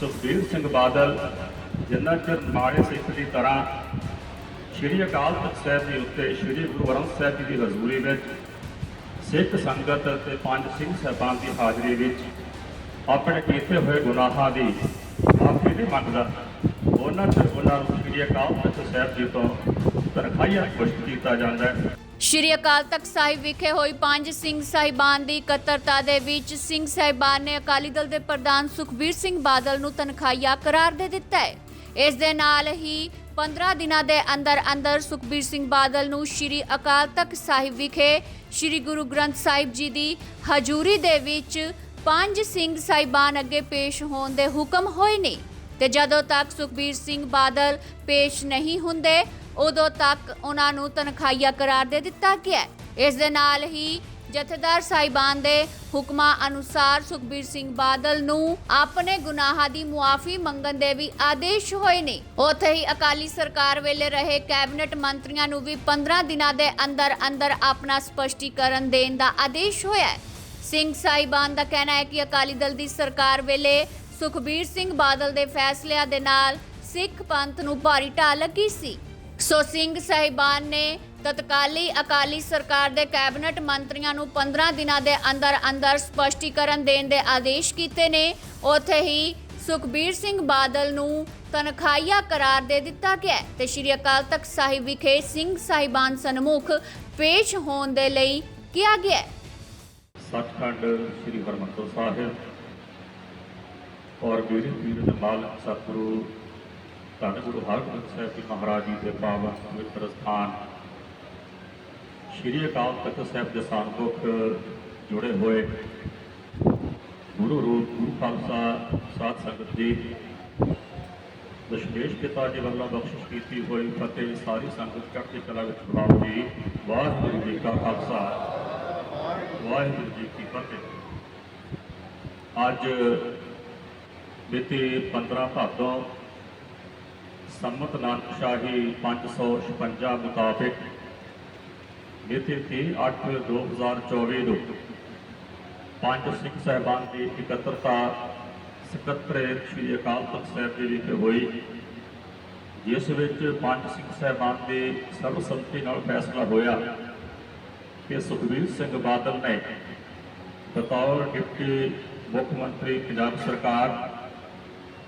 ਸੁਖਬੀਰ ਸਿੰਘ ਬਾਦਲ ਜਿੰਨਾ ਚਿਰ ਮਾੜੇ ਸਿੱਖ ਦੀ ਤਰ੍ਹਾਂ ਸ਼੍ਰੀ ਅਕਾਲ ਤਖਤ ਸਾਹਿਬ ਦੇ ਉੱਤੇ, ਸ਼੍ਰੀ ਗੁਰੂ ਗ੍ਰੰਥ ਸਾਹਿਬ ਜੀ ਦੀ ਹਜ਼ੂਰੀ ਵਿੱਚ, ਸਿੱਖ ਸੰਗਤ ਤੇ ਪੰਜ ਸਿੰਘ ਸਾਹਿਬਾਨ ਦੀ ਹਾਜ਼ਰੀ ਵਿੱਚ ਆਪਣੇ ਕੀਤੇ ਹੋਏ ਗੁਨਾਹਾਂ ਦੀ ਮਾਫੀ ਨਹੀਂ ਮੰਗਦਾ, ਉਹਨਾਂ ਚਿਰ ਉਹਨਾਂ ਨੂੰ ਸ਼੍ਰੀ ਅਕਾਲ ਤਖਤ ਸਾਹਿਬ ਜੀ ਤੋਂ ਤਨਖਾਹੀਆ ਪੁਸ਼ਟ ਕੀਤਾ ਜਾਂਦਾ ਹੈ। ਸ਼੍ਰੀ ਅਕਾਲ ਤਖਤ ਸਾਹਿਬ ਵਿਖੇ ਹੋਈ ਪੰਜ ਸਿੰਘ ਸਾਹਿਬਾਨ ਦੀ ਇਕੱਤਰਤਾ ਦੇ ਵਿੱਚ ਸਿੰਘ ਸਾਹਿਬਾਨ ਨੇ ਅਕਾਲੀ ਦਲ ਦੇ ਪ੍ਰਧਾਨ ਸੁਖਬੀਰ ਸਿੰਘ ਬਾਦਲ ਨੂੰ ਤਨਖਾਹੀਆ ਕਰਾਰ ਦੇ ਦਿੱਤਾ ਹੈ। ਇਸ ਦੇ ਨਾਲ ਹੀ 15 ਦਿਨਾਂ ਦੇ ਅੰਦਰ ਅੰਦਰ ਸੁਖਬੀਰ ਸਿੰਘ ਬਾਦਲ ਨੂੰ ਸ਼੍ਰੀ ਅਕਾਲ ਤਖਤ ਸਾਹਿਬ ਵਿਖੇ ਸ਼੍ਰੀ ਗੁਰੂ ਗ੍ਰੰਥ ਸਾਹਿਬ ਜੀ ਦੀ ਹਜ਼ੂਰੀ ਦੇ ਵਿੱਚ ਪੰਜ ਸਿੰਘ ਸਾਹਿਬਾਨ ਅੱਗੇ ਪੇਸ਼ ਹੋਣ ਦੇ ਹੁਕਮ ਹੋਏ ਨੇ। ਤੇ ਜਦੋਂ ਤੱਕ ਸੁਖਬੀਰ ਸਿੰਘ ਬਾਦਲ ਪੇਸ਼ ਨਹੀਂ ਹੁੰਦੇ ਉਦੋਂ ਤੱਕ ਉਹਨਾਂ ਨੂੰ ਤਨਖਾਹੀਆ ਕਰਾਰ ਦੇ ਦਿੱਤਾ ਗਿਆ। ਇਸ ਦੇ ਨਾਲ ਹੀ ਜਥੇਦਾਰ ਸਾਹਿਬਾਨ ਦੇ ਹੁਕਮਾਂ ਅਨੁਸਾਰ ਸੁਖਬੀਰ ਸਿੰਘ ਬਾਦਲ ਨੂੰ ਆਪਣੇ ਗੁਨਾਹਾਂ ਦੀ ਮੁਆਫੀ ਮੰਗਣ ਦੇ ਵੀ ਆਦੇਸ਼ ਹੋਏ ਨੇ। ਉੱਥੇ ਹੀ ਅਕਾਲੀ ਸਰਕਾਰ ਵੇਲੇ ਰਹੇ ਕੈਬਨਿਟ ਮੰਤਰੀਆਂ ਨੂੰ ਵੀ 15 ਦਿਨਾਂ ਦੇ ਅੰਦਰ ਅੰਦਰ ਆਪਣਾ ਸਪਸ਼ਟੀਕਰਨ ਦੇਣ ਦਾ ਆਦੇਸ਼ ਹੋਇਆ ਹੈ। ਸਿੰਘ ਸਾਹਿਬਾਨ ਦਾ ਕਹਿਣਾ ਹੈ ਕਿ ਅਕਾਲੀ ਦਲ ਦੀ ਸਰਕਾਰ ਵੇਲੇ ਸੁਖਬੀਰ ਸਿੰਘ ਬਾਦਲ ਦੇ ਫੈਸਲਿਆਂ ਦੇ ਨਾਲ ਸਿੱਖ ਪੰਥ ਨੂੰ ਭਾਰੀ ਢਾਹ ਲੱਗੀ ਸੀ। ਸੋ ਸਿੰਘ ਸਾਹਿਬਾਨ ਨੇ ਤਤਕਾਲੀ ਅਕਾਲੀ ਸਰਕਾਰ ਦੇ ਕੈਬਨਿਟ ਮੰਤਰੀਆਂ ਨੂੰ 15 ਦਿਨਾਂ ਦੇ ਅੰਦਰ ਅੰਦਰ ਸਪਸ਼ਟੀਕਰਨ ਦੇਣ ਦੇ ਆਦੇਸ਼ ਕੀਤੇ ਨੇ। ਉੱਥੇ ਹੀ ਸੁਖਬੀਰ ਸਿੰਘ ਬਾਦਲ ਨੂੰ ਤਨਖਾਹੀਆ ਕਰਾਰ ਦੇ ਦਿੱਤਾ ਗਿਆ ਤੇ ਸ਼੍ਰੀ ਅਕਾਲ ਤਖਤ ਸਾਹਿਬ ਵਿਖੇ ਸਿੰਘ ਸਾਹਿਬਾਨ ਸਨਮੁਖ ਪੇਸ਼ ਹੋਣ ਦੇ ਲਈ ਕਿਹਾ ਗਿਆ ਸੱਚਖੰਡ ਸ੍ਰੀ ਹਰਮੰਦਰ ਸਾਹਿਬ ਔਰ ਵੀਰ ਪੀਰ ਦੇ ਮਾਲਕ ਸਤਿਗੁਰੂ ਧੰਨ ਗੁਰੂ ਹਰਗੋਬਿੰਦ ਸਾਹਿਬ ਜੀ ਮਹਾਰਾਜ ਜੀ ਦੇ ਪਾਵਨ ਪਵਿੱਤਰ ਸਥਾਨ। ਸ੍ਰੀ ਅਕਾਲ ਤਖਤ ਸਾਹਿਬ ਦੇ ਸਨਮੁਖ ਜੁੜੇ ਹੋਏ ਗੁਰੂ ਰੂਪ, ਗੁਰੂ ਖਾਲਸਾ ਸਾਧ ਸੰਗਤ ਜੀ। ਦਸ਼ਮੇਸ਼ ਪਿਤਾ ਜੀ ਵੱਲੋਂ ਬਖਸ਼ਿਸ਼ ਕੀਤੀ ਹੋਈ ਫਤਿਹ ਸਾਰੀ ਸੰਗਤ ਚੜ੍ਹਦੀ ਕਲਾ ਵਿੱਚ ਬੁਲਾਓ ਜੀ। ਵਾਹਿਗੁਰੂ ਜੀ ਕਾ ਖਾਲਸਾ, ਵਾਹਿਗੁਰੂ ਜੀ ਕੀ ਫਤਿਹ। ਅੱਜ ਮਿਤੀ 15 ਭਾਦੋਂ ਸੰਮਤ ਨਾਨਕ ਸ਼ਾਹੀ 556 ਮੁਤਾਬਿਕ ਮਿਤੀ 30 8 2024 ਨੂੰ ਪੰਜ ਸਿੱਖ ਸਾਹਿਬਾਨ ਦੀ ਇਕੱਤਰਤਾ ਸਕੱਤਰੇ ਸ੍ਰੀ ਅਕਾਲ ਤਖਤ ਸਾਹਿਬ ਜੀ ਵਿਖੇ ਹੋਈ ਜਿਸ ਵਿੱਚ ਪੰਜ ਸਿੱਖ ਸਾਹਿਬਾਨ ਦੇ ਸਰਬਸੰਮਤੀ ਨਾਲ ਫੈਸਲਾ ਹੋਇਆ ਕਿ ਸੁਖਬੀਰ ਸਿੰਘ ਬਾਦਲ ਨੇ ਬਤੌਰ ਡਿਪਟੀ ਮੁੱਖ ਮੰਤਰੀ ਪੰਜਾਬ ਸਰਕਾਰ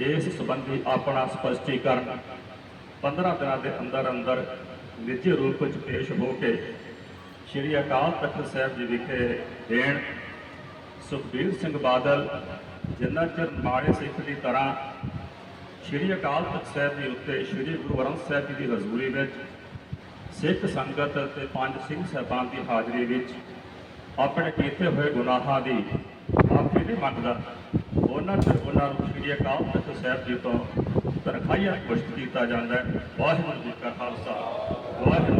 ਇਸ ਸੰਬੰਧੀ ਆਪਣਾ ਸਪਸ਼ਟੀਕਰਨ 15 ਦਿਨਾਂ ਦੇ ਅੰਦਰ ਅੰਦਰ ਨਿੱਜੀ ਰੂਪ ਵਿੱਚ ਪੇਸ਼ ਹੋ ਕੇ ਸ਼੍ਰੀ ਅਕਾਲ ਤਖਤ ਸਾਹਿਬ ਜੀ ਵਿਖੇ ਦੇਣ ਸੁਖਬੀਰ ਸਿੰਘ ਬਾਦਲ ਜਿੰਨਾ ਚਿਰ ਮਾੜੇ ਸਿੱਖ ਦੀ ਤਰ੍ਹਾਂ ਸ਼੍ਰੀ ਅਕਾਲ ਤਖਤ ਸਾਹਿਬ ਦੇ ਉੱਤੇ ਸ਼੍ਰੀ ਗੁਰੂ ਗ੍ਰੰਥ ਸਾਹਿਬ ਜੀ ਦੀ ਹਜ਼ੂਰੀ ਵਿੱਚ ਸਿੱਖ ਸੰਗਤ ਤੇ ਪੰਜ ਸਿੰਘ ਸਾਹਿਬਾਨ ਦੀ ਹਾਜ਼ਰੀ ਵਿੱਚ ਆਪਣੇ ਕੀਤੇ ਹੋਏ ਗੁਨਾਹਾਂ ਦੀ ਨਹੀਂ ਮੰਗਦਾ। ਉਹਨਾਂ ਚਿਰ ਉਹਨਾਂ ਨੂੰ ਸ਼੍ਰੀ ਅਕਾਲ ਤਖਤ ਸਾਹਿਬ ਜੀ ਤੋਂ ਤਨਖਾਹੀਆ ਪੁਸ਼ਟ ਕੀਤਾ ਜਾਂਦਾ ਹੈ। ਵਾਹਿਗੁਰੂ ਜੀ ਕਾ ਖਾਲਸਾ। ਵਾਹਿਗੁਰੂ